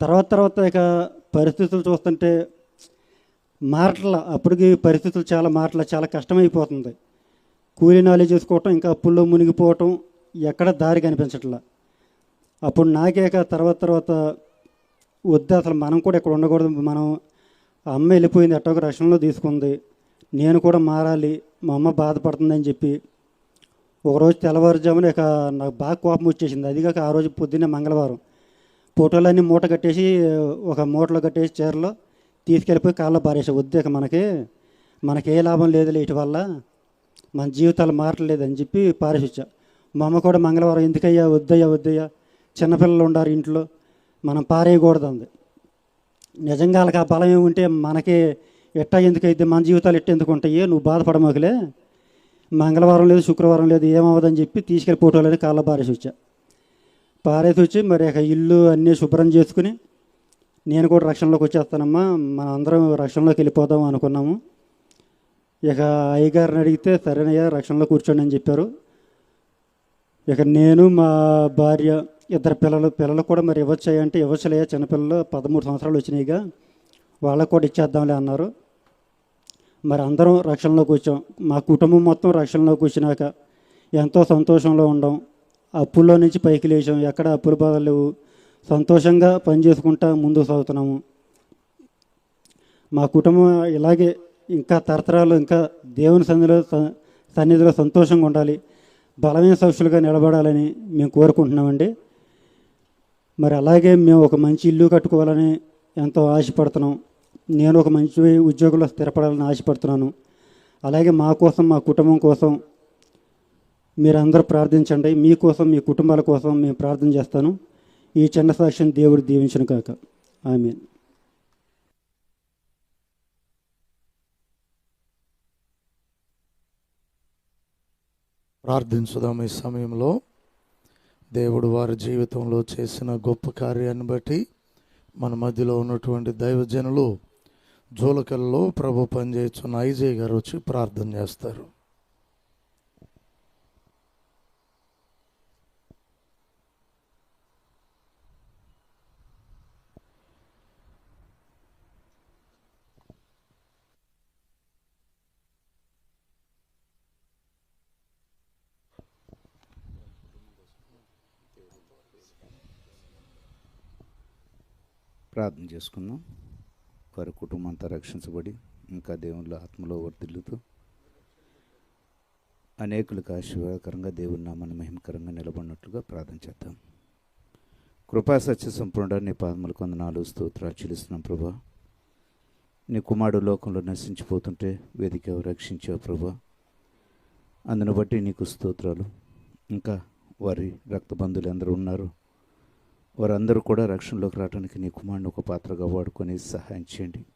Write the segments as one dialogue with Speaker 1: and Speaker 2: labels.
Speaker 1: తర్వాత తర్వాత ఇక పరిస్థితులు చూస్తుంటే మారట్ల అప్పటికి పరిస్థితులు చాలా మాటల చాలా కష్టమైపోతుంది. కూలీ నాలి చేసుకోవటం ఇంకా అప్పుల్లో మునిగిపోవటం ఎక్కడ దారి కనిపించట్లా. అప్పుడు నాకే ఇక తర్వాత తర్వాత వద్దు అసలు మనం కూడా ఇక్కడ ఉండకూడదు. మనం ఆ అమ్మ వెళ్ళిపోయింది ఎట్టొక రక్షణలో తీసుకుంది. నేను కూడా మారాలి మా అమ్మ బాధపడుతుందని చెప్పి ఒకరోజు తెల్లవారుజామున ఇక నాకు బాగా కోపం వచ్చేసింది. అదిగాక ఆ రోజు పొద్దున్నే మంగళవారం. ఫోటోలన్నీ మూట కట్టేసి ఒక మూటలో కట్టేసి చీరలో తీసుకెళ్ళిపోయి కాళ్ళ పారేసా వద్దు మనకి. మనకి ఏ లాభం లేదులే ఇటు వల్ల. మన జీవితాలు మారట్లేదని చెప్పి పారేసొచ్చా మా అమ్మ కూడా మంగళవారం ఎందుకయ్యా వద్దయ్యా వద్దయ్యా చిన్నపిల్లలు ఉండారు ఇంట్లో మనం పారేయకూడదు అంది నిజంగా వాళ్ళకి ఆ బలం ఏముంటే మనకి ఎట్టా ఎందుకైతే మన జీవితాలు ఎట్ట ఎందుకు ఉంటాయి నువ్వు బాధపడమోకలే. మంగళవారం లేదు శుక్రవారం లేదు ఏమవ్వదని చెప్పి తీసుకెళ్ళి ఫోటోలని కాళ్ళ పారేసి వచ్చా. పారేసి వచ్చి మరి ఇక ఇల్లు అన్నీ శుభ్రం చేసుకుని నేను కూడా రక్షణలోకి వచ్చేస్తానమ్మా. మన అందరం రక్షణలోకి వెళ్ళిపోదాం అనుకున్నాము. ఇక అయ్యగారిని అడిగితే సరేనయ్యా రక్షణలో కూర్చోండి అని చెప్పారు. ఇక నేను మా భార్య ఇద్దరు పిల్లలు పిల్లలు కూడా మరి ఇవ్వచ్చు అంటే ఇవ్వచ్చులే. చిన్నపిల్లలు పదమూడు సంవత్సరాలు వచ్చినాయిగా. వాళ్ళకు కూడా ఇచ్చేద్దాంలే అన్నారు. మరి అందరం రక్షణలోకి వచ్చాం. మా కుటుంబం మొత్తం రక్షణలోకి వచ్చినాక ఎంతో సంతోషంలో ఉండం. అప్పుల్లో నుంచి పైకి లేచాం. ఎక్కడ అప్పుల బాధలు లేవు. సంతోషంగా పనిచేసుకుంటా ముందుకు సాగుతున్నాము. మా కుటుంబం ఇలాగే ఇంకా తరతరాలు ఇంకా దేవుని సన్నిధిలో స- సన్నిధిలో సంతోషంగా ఉండాలి. బలమైన సాక్షులుగా నిలబడాలని మేము కోరుకుంటున్నామండి. మరి అలాగే మేము ఒక మంచి ఇల్లు కట్టుకోవాలని ఎంతో ఆశపడుతున్నాం. నేను ఒక మంచి ఉద్యోగంలో స్థిరపడాలని ఆశపడుతున్నాను. అలాగే మా కోసం మా కుటుంబం కోసం మీరందరూ ప్రార్థించండి. మీకోసం మీ కుటుంబాల కోసం మేము ప్రార్థన చేస్తాను. ఈ చిన్న సాక్ష్యం దేవుడు దీవించను కాక. ఆమె
Speaker 2: ప్రార్థించుదాం ఈ సమయంలో. దేవుడు వారి జీవితంలో చేసిన గొప్ప కార్యాన్ని బట్టి మన మధ్యలో ఉన్నటువంటి దైవజనులు జోలకల్లో ప్రభు పనిచేస్తున్న ఐజయ్ గారు వచ్చి ప్రార్థన చేస్తారు.
Speaker 3: ప్రార్థన చేసుకుందాం. వారి కుటుంబం అంతా రక్షించబడి ఇంకా దేవుళ్ళ ఆత్మలో వర్ధిల్లుతూ అనేకులకు ఆశీర్వాదకరంగా దేవుని నామాన్ని మహిమకరంగా నిలబడినట్లుగా ప్రార్థన చేద్దాం. కృపా సత్య సంపూర్ణ నీ పాదములు కొందనాలు స్తోత్రాలు చెల్లిస్తున్నాం ప్రభా. నీ కుమారుడు లోకంలో నశించిపోతుంటే వేదిక రక్షించావు ప్రభా. అందును బట్టి నీకు స్తోత్రాలు. ఇంకా వారి రక్త బంధువులు ఎందరూ ఉన్నారు. వారందరూ కూడా రక్షణలోకి రావడానికి నీ కుమారుని ఒక పాత్రగా వాడుకొని సహాయం చేయండి.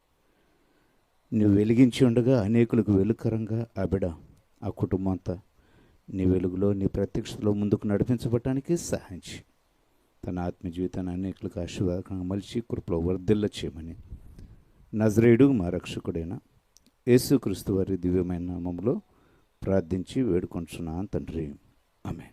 Speaker 3: నువ్వు వెలిగించి ఉండగా అనేకులకు వెలుకరంగా ఆ బిడ ఆ కుటుంబం అంతా నీ వెలుగులో నీ ప్రత్యక్షతలో ముందుకు నడిపించబడటానికి సహాయం తన ఆత్మ జీవితాన్ని అనేకులకు ఆశీర్వాదకంగా మలిచి కృపలో వర్ధిల్ల చేయమని. నజరేయుడు మా రక్షకుడైన యేసుక్రీస్తు వారి దివ్యమైన నామంలో ప్రార్థించి వేడుకొంటున్నాను తండ్రి. ఆమె